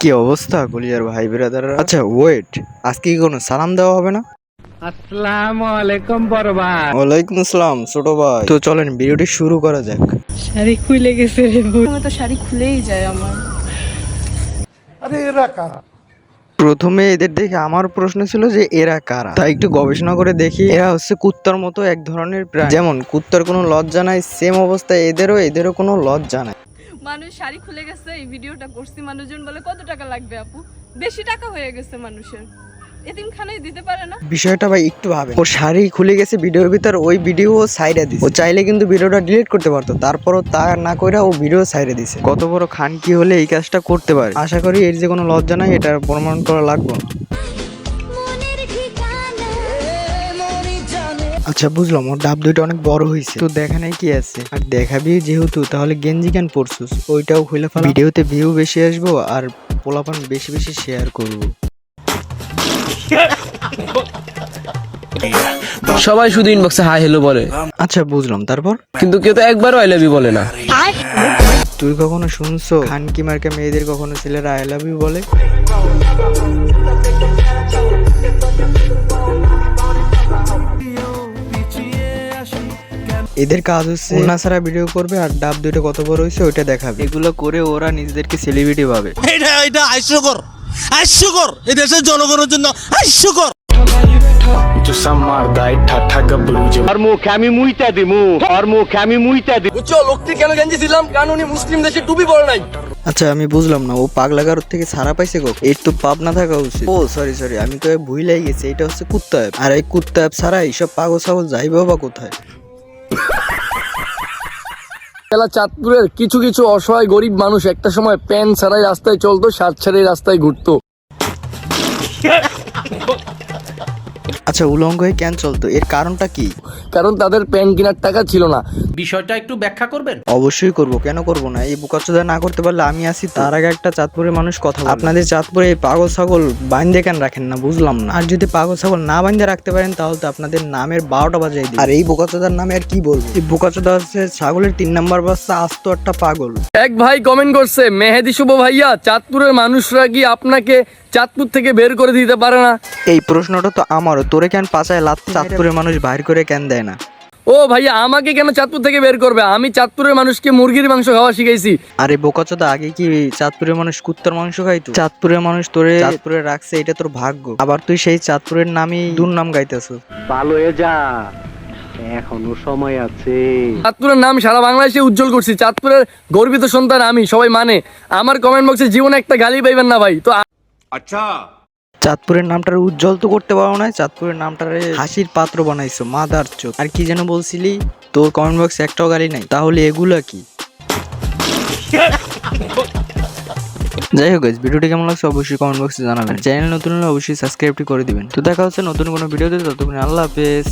কি অবস্থা কলিয়ার ভাই ব্রাদার আচ্ছা ওয়েট আজকে কি কোনো সালাম দেওয়া হবে না? আসসালামু আলাইকুম বড় ভাই। ওয়ালাইকুম আসসালাম ছোট ভাই। তো চলেন ভিডিওটি শুরু করা যাক। শাড়ি খুলে গেছে রে আমার তো শাড়ি খুলেই যায় আমার। প্রথমে এদের দেখে আমার প্রশ্ন ছিল যে এরা কারা? তাই একটু গবেষণা করে দেখি। এরা হচ্ছে কুত্তার মতো এক ধরনের প্রাণী। যেমন কুত্তার কোনো লজ্জা নাই সেম অবস্থায় এদেরও এদেরও কোনো লজ্জা নাই। মানুষ শাড়ি খুলে গেছে এই ভিডিওটা করছি মানুষজন বলে কত টাকা লাগবে আপু? বেশি টাকা হয়ে গেছে মানুষের। এতিমখানায় দিতে পারে না। বিষয়টা ভাই একটু ভাবে। ওর শাড়ি খুলে গেছে ভিডিওর ভিতর ওই ভিডিও সাইডে দিছে। ও চাইলে কিন্তু ভিডিওটা ডিলিট করতে পারতো তারপরও তা না কইরা ও ভিডিও সাইডে দিছে। কত বড় খান কি হলে এই কাজটা করতে পারে। আশা করি এর যে কোনো লজ্জা নাই এটা প্রমাণ করা লাগবে। আচ্ছা বুঝলাম। ওর ডাব দুইটা অনেক বড় হয়েছে তো দেখা নাই কি আছে? আর দেখাবি যেহেতু তাহলে গেঞ্জি কেন পরছুস? ওইটাও খুলে ফেলা। ভিডিওতে ভিউ বেশি আসব আর পোলাপান বেশি বেশি শেয়ার করব। সবাই শুধু ইনবক্সে হাই হ্যালো বলে। আচ্ছা বুঝলাম। তারপর? কিন্তু কেউ তো একবারও আই লাভ ইউ বলে না। তুই কখনো শুনছো? খানকি মার্কা মেয়েদের কখনো ছেলেরা আই লাভ ইউ বলে? এদের কাজ হচ্ছে ওনা ছাড়া ভিডিও করবে আর ডাব দুইটা কত বড় হয়েছে ওইটা দেখাবে। এগুলো করে ওরা নিজেদেরকে সেলিব্রিটি ভাবে। এটা এটা হাস্যকর। হাস্যকর। এই দেশের জনগণের জন্য হাস্যকর। আর মুখে আমি মুইতা দিমু। আর মুখে আমি মুইতা দিমু। লোকটি কেন গেঞ্জি ছিলাম কারণ উনি মুসলিম দেশে টুপি পরে নাই। আচ্ছা আমি বুঝলাম না ও পাগলা গারোর থেকে ছাড়া পাইছে গো এর তো পাপ না থাকা উচিত। ও সরি সরি আমি তো ভুলাই গেছি এটা হচ্ছে কুত্তা অ্যাপ। আর এই কুত্তা অ্যাপ ছাড়া এইসব পাগল ছাগল যাইবে বা কোথায়? খেলা চাঁদপুরের কিছু কিছু অসহায় গরিব মানুষ একটা সময় প্যান ছাড়াই রাস্তায় চলতো সার ছাড়াই রাস্তায় ঘুরতো। আচ্ছা উলঙ্গ হয়ে ক্যান চলতো? এর কারণটা কি? কারণ তাদের প্যান কেনার টাকা ছিল না। বিষয়টা একটু ব্যাখ্যা করবেন? অবশ্যই করব। কেন করব না? এই বুকাচোদা না করতে পারলে আমি আসি তার আগে একটা চাঁদপুরের মানুষ কথা বলে। আপনাদের চাঁদপুরে এই পাগল ছাগল বান্ধে কেন রাখেন না? বুঝলাম না। আর যদি পাগল ছাগল না বান্ধে রাখতে পারেন তাহলে তো আপনাদের নামের বারোটা বাজাই দিই আর এই বোকাচোদার নামে আর কি বলব? এই বোকাচোদা হচ্ছে ছাগলের তিন নাম্বার বাচ্চা আস্ত একটা পাগল। এক ভাই কমেন্ট করছে মেহেদি শুভ ভাইয়া চাঁদপুরের মানুষরা কি আপনাকে চাঁদপুর থেকে বের করে দিতে পারে না? এই প্রশ্নটা তো আমারও। তোরে কেন পাচায় লাত চাঁদপুরের মানুষ বাইর করে কেন দেয় না? ও ভাইয়া আমাকে কেন চাঁদপুর থেকে বের করবে? আমি চাঁদপুরের মানুষকে মুরগির মাংস খাওয়া শিখাইছি। আরে বোকাচোদা আগে কি চাঁদপুরের মানুষ কুত্তার মাংস খাইতো? চাঁদপুরের মানুষ তোরে চাঁদপুরে রাখছে এটা তোর ভাগ্য। আবার তুই সেই চাঁদপুরের নামই দুর্নাম গাইতেছ। ভালো হয়ে যা। এখনও সময় আছে। চাঁদপুরের নাম সারা বাংলাদেশে উজ্জ্বল করছি। চাঁদপুরের গর্বিত সন্তান আমি সবাই মানে। আমার কমেন্ট বক্সে জীবনে একটা গালি পাইবেন না ভাই তো চাঁদপুরের নামটার উজ্জ্বল তো করতে পারো না চাঁদপুরের নামটারে হাসির পাত্র বানাইছো, মাদার চোখ। আর কি যেন বলছিলি, তোর কমেন্ট বক্স একটাও গালি নাই, তাহলে এগুলা কি? যাই হোক ভিডিওটি কেমন লাগছে অবশ্যই কমেন্ট বক্সে জানাবেন। চ্যানেল নতুন হলে অবশ্যই সাবস্ক্রাইবটি করে দিবেন। তো দেখা হচ্ছে নতুন কোনো ভিডিওতে, ততক্ষণ আল্লাহ হাফেজ।